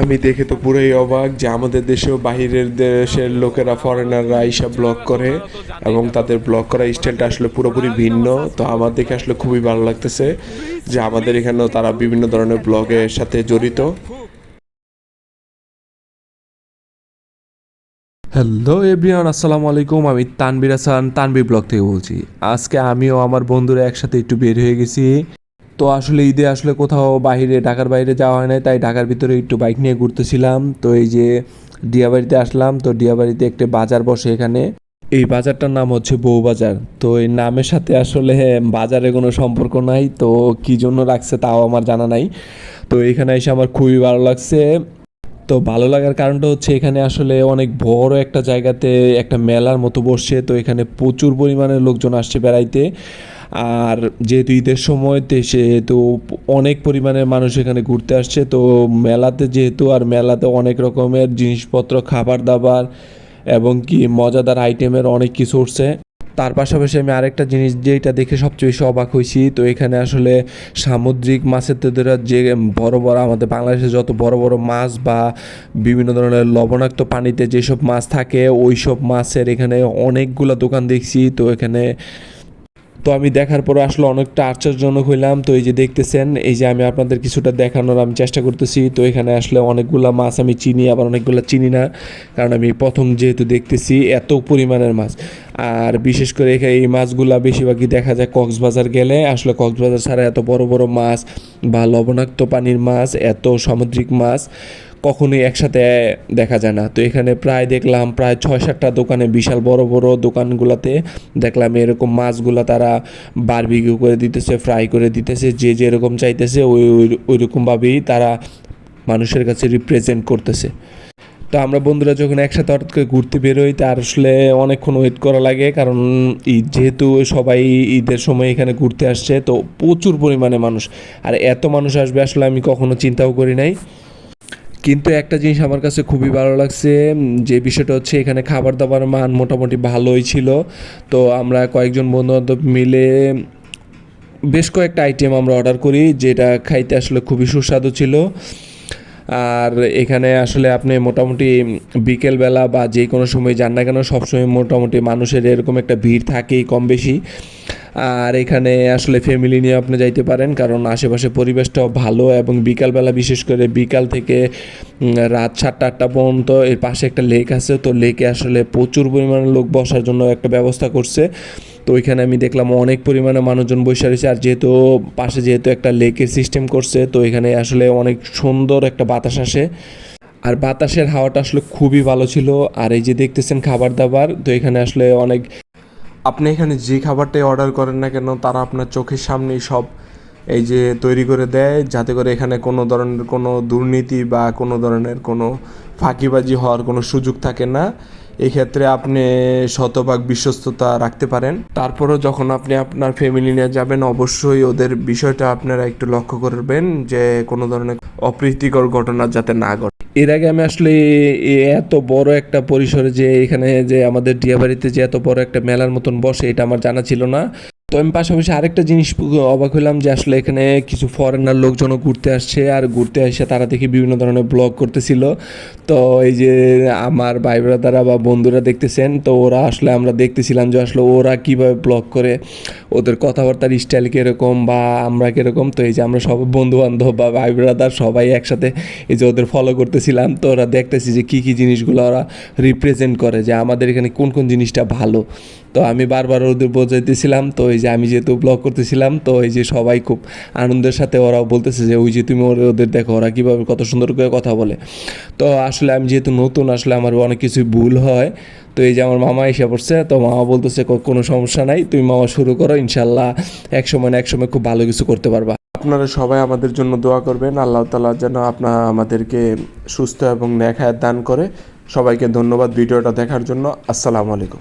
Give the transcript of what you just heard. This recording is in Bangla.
আমি দেখে তো পুরোই অবাক যে আমাদের দেশেও বাহিরের দেশের লোকেরা ফরেনাররা এইসব ব্লগ করে এবং তাদের ব্লগ করা স্টাইলটা আসলে পুরোপুরি ভিন্ন। তো আমার দেখে আসলে খুবই ভালো লাগতেছে যে আমাদের এখানেও তারা বিভিন্ন ধরনের ব্লগের সাথে জড়িত। হ্যালো এভরিওয়ান আসসালামু আলাইকুম। আমি তানবির হাসান তানবির ব্লগ থেকে বলছি। আজকে আমিও আমার বন্ধুরা একসাথে একটু বের হয়ে গেছি। তো আসলে ঈদে আসলে কোথাও বাইরে, ঢাকার বাইরে যাওয়া হয় নাই, তাই ঢাকার ভিতরে একটু বাইক নিয়ে ঘুরতেছিলাম। তো এই যে ডিয়াবাড়িতে আসলাম, তো ডিয়াবাড়িতে একটি বাজার বসে এখানে। এই বাজারটার নাম হচ্ছে বউ বাজার। তো এই নামের সাথে আসলে বাজারে কোনো সম্পর্ক নাই, তো কী জন্য রাখছে তাও আমার জানা নাই। তো এখানে এসে আমার খুবই ভালো লাগছে। তো ভালো লাগার কারণটা হচ্ছে এখানে আসলে অনেক বড় একটা জায়গাতে একটা মেলার মতো বসছে, তো এখানে প্রচুর পরিমাণে লোকজন আসছে বেড়াইতে। আর যেহেতু ঈদের সময়তে সেহেতু অনেক পরিমাণের মানুষ এখানে ঘুরতে আসছে, তো মেলাতে যেহেতু আর মেলাতে অনেক রকমের জিনিসপত্র, খাবার দাবার এবং কি মজাদার আইটেমের অনেক কিছু উঠছে। তার পাশাপাশি আমি আরেকটা জিনিস যেটা দেখে সবচেয়ে বেশি অবাক হয়েছি, তো এখানে আসলে সামুদ্রিক মাছের তেদের যে বড় বড় আমাদের বাংলাদেশে যত বড় বড় মাছ বা বিভিন্ন ধরনের লবণাক্ত পানিতে যেসব মাছ থাকে ওই সব মাছের এখানে অনেকগুলো দোকান দেখছি, তো এখানে, তো আমি দেখার পরে আসলে অনেকটা আশ্চর্যজনক হইলাম। তো এই যে দেখতেছেন, এই যে আমি আপনাদের কিছুটা দেখানোর আমি চেষ্টা করতেছি, তো এখানে আসলে অনেকগুলা মাছ আমি চিনি, আবার অনেকগুলো চিনি না, কারণ আমি প্রথম যেহেতু দেখতেছি এত পরিমাণের মাছ। আর বিশেষ করে এই মাছগুলা বেশিরভাগই দেখা যায় কক্সবাজার গেলে। আসলে কক্সবাজার ছাড়া এত বড় বড় মাছ বা লবণাক্ত পানির মাছ, এত সামুদ্রিক মাছ কখনোই একসাথে দেখা যায় না। তো এখানে প্রায় দেখলাম প্রায় ছয় সাতটা দোকানে বিশাল বড় বড় দোকানগুলোতে দেখলাম এরকম মাছগুলো তারা বারবিকিউ করে দিতেছে ফ্রাই করে দিতেছে, যে যেরকম চাইতেছে ওই ওই রকমভাবেই তারা মানুষের কাছে রিপ্রেজেন্ট করতেছে। তো আমরা বন্ধুরা যখন একসাথে হঠাৎ করে ঘুরতে বেরোই তার আসলে অনেকক্ষণ ওয়েট করা লাগে। কারণ ঈদ যেহেতু সবাই ঈদের সময় এখানে ঘুরতে আসছে, তো প্রচুর পরিমাণে মানুষ। আর এত মানুষ আসবে আসলে আমি কখনো চিন্তাও করি নাই। কিন্তু একটা জিনিস আমার কাছে খুবই ভালো লাগছে, যে বিষয়টা হচ্ছে এখানে খাবার দাবার মান মোটামুটি ভালোই ছিল। তো আমরা কয়েকজন বন্ধু বান্ধব মিলে বেশ কয়েকটা আইটেম আমরা অর্ডার করি, যেটা খাইতে আসলে খুবই সুস্বাদু ছিল। আর এখানে আসলে আপনি মোটামুটি বিকেলবেলা বা যে কোনো সময় যান না কেন, সবসময় মোটামুটি মানুষের এরকম একটা ভিড় থাকেই কম বেশি। আর এখানে আসলে ফ্যামিলি নিয়ে আপনি যাইতে পারেন, কারণ আশেপাশে পরিবেশটাও ভালো এবং বিকালবেলা বিশেষ করে বিকাল থেকে রাত সাতটা আটটা পর্যন্ত এর পাশে একটা লেক আছে। তো লেকে আসলে প্রচুর পরিমাণে লোক বসার জন্য একটা ব্যবস্থা করছে। তো ওইখানে আমি দেখলাম অনেক পরিমাণে মানুষজন বসে রয়েছে আর যেহেতু পাশে যেহেতু একটা লেকের সিস্টেম করছে, তো এখানে আসলে অনেক সুন্দর একটা বাতাস আসে। আর বাতাসের হাওয়াটা আসলে খুবই ভালো ছিল। আর এই যে দেখতেছেন খাবার দাবার, তো এখানে আসলে অনেক আপনি এখানে যে খাবারটাই অর্ডার করেন না কেন, তারা আপনার চোখের সামনেই সব এই যে তৈরি করে দেয়, যাতে করে এখানে কোনো ধরনের কোনো দুর্নীতি বা কোনো ধরনের কোনো ফাঁকিবাজি হওয়ার কোনো সুযোগ থাকে না। এক্ষেত্রে আপনি শতভাগ বিশ্বস্ততা রাখতে পারেন। তারপরেও যখন আপনি আপনার ফ্যামিলি নিয়ে যাবেন, অবশ্যই ওদের বিষয়টা আপনারা একটু লক্ষ্য করবেন যে কোনো ধরনের অপ্রীতিকর ঘটনা যাতে না ঘটে। এর আগে আমি আসলে এত বড় একটা পরিসরে যে এখানে যে আমাদের ডিয়াবাড়িতে যে এত বড় একটা মেলার মতন বসে, এটা আমার জানা ছিল না। তো আমি পাশাপাশি আরেকটা জিনিস অবাক হলাম যে আসলে এখানে কিছু ফরেনার লোকজনও ঘুরতে আসছে আর ঘুরতে এসে তারা দেখি বিভিন্ন ধরনের ব্লগ করতেছিল। তো এই যে আমার ভাই ব্রাদারা বা বন্ধুরা দেখতেছেন, তো ওরা আসলে আমরা দেখতেছিলাম যে আসলে ওরা কীভাবে ব্লগ করে, ওদের কথাবার্তার স্টাইল কীরকম বা আমরা কীরকম। তো এই যে আমরা সব বন্ধু বান্ধব বা ভাই ব্রাদার সবাই একসাথে এই যে ওদের ফলো করতেছিলাম, তো ওরা দেখতেছি যে কী কী জিনিসগুলো ওরা রিপ্রেজেন্ট করে যে আমাদের এখানে কোন কোন জিনিসটা ভালো। তো আমি বারবার ওদের বোঝাইতেছিলাম, তো এই যে আমি যেহেতু ব্লগ করতেছিলাম, তো এই যে সবাই খুব আনন্দের সাথে ওরাও বলতেছে যে, ওই যে তুমি ওদের দেখো, ওরা কীভাবে কত সুন্দর করে কথা বলে। তো আসলে আমি যেহেতু নতুন, আসলে আমার অনেক কিছুই ভুল হয়। তো এই যে আমার মামা এসে পড়ছে, তো মামা বলতেছে কোনো সমস্যা নাই, তুমি মামা শুরু করো, ইনশাল্লাহ এক সময় না এক সময় খুব ভালো কিছু করতে পারবা। আপনারা সবাই আমাদের জন্য দোয়া করবেন, আল্লাহ তালা যেন আপনার আমাদেরকে সুস্থ এবং ন্যাক হায়াত দান করে। সবাইকে ধন্যবাদ ভিডিওটা দেখার জন্য। আসসালামু আলাইকুম।